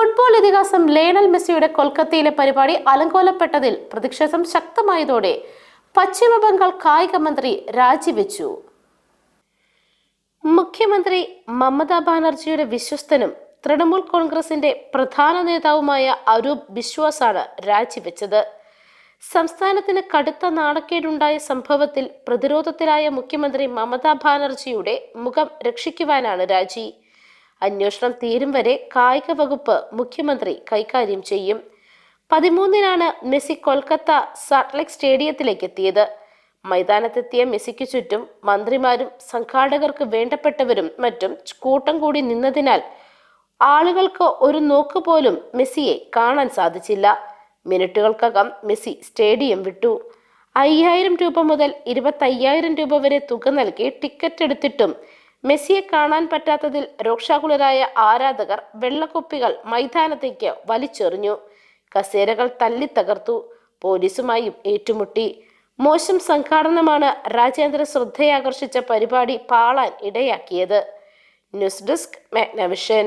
Football ഇതിഹാസം Lionel മെസ്സിയുടെ കൊൽക്കത്തയിലെ പരിപാടി അലങ്കോലപ്പെട്ടതിൽ പ്രതിഷേധം ശക്തമായതോടെ പശ്ചിമ ബംഗാൾ കായിക മന്ത്രി രാജിവെച്ചു. മുഖ്യമന്ത്രി മമതാ ബാനർജിയുടെ വിശ്വസ്തനും തൃണമൂൽ കോൺഗ്രസിന്റെ പ്രധാന നേതാവുമായ അരൂപ് ബിശ്വാസാണ് രാജിവെച്ചത്. സംസ്ഥാനത്തിന് കടുത്ത നാണക്കേടുണ്ടായ സംഭവത്തിൽ പ്രതിരോധത്തിലായ മുഖ്യമന്ത്രി മമതാ ബാനർജിയുടെ മുഖം രക്ഷിക്കുവാനാണ് രാജി. അന്വേഷണം തീരും വരെ കായിക വകുപ്പ് മുഖ്യമന്ത്രി കൈകാര്യം ചെയ്യും. പതിമൂന്നിനാണ് മെസ്സി കൊൽക്കത്ത സാൾട്ട്ലേക്ക് സ്റ്റേഡിയത്തിലേക്ക് എത്തിയത് മൈതാനത്തെത്തിയ മെസ്സിക്ക് ചുറ്റും മന്ത്രിമാരും സംഘാടകർക്ക് വേണ്ടപ്പെട്ടവരും മറ്റും കൂട്ടം കൂടി നിന്നതിനാൽ ആളുകൾക്ക് ഒരു നോക്ക് പോലും മെസ്സിയെ കാണാൻ സാധിച്ചില്ല. മിനിറ്റുകൾക്കകം മെസ്സി സ്റ്റേഡിയം വിട്ടു. അയ്യായിരം രൂപ മുതൽ ഇരുപത്തയ്യായിരം രൂപ വരെ തുക നൽകി ടിക്കറ്റ് എടുത്തിട്ടും മെസ്സിയെ കാണാൻ പറ്റാത്തതിൽ രോക്ഷാകുലരായ ആരാധകർ വെള്ളക്കുപ്പികൾ മൈതാനത്തേക്ക് വലിച്ചെറിഞ്ഞു. കസേരകൾ തല്ലി തകർത്തു. പോലീസുമായും ഏറ്റുമുട്ടി. മോശം സംഘാടനമാണ് രാജേന്ദ്ര ശ്രദ്ധയാകർഷിച്ച പരിപാടി പാളാൻ ഇടയാക്കിയത്. News desk Magnavision.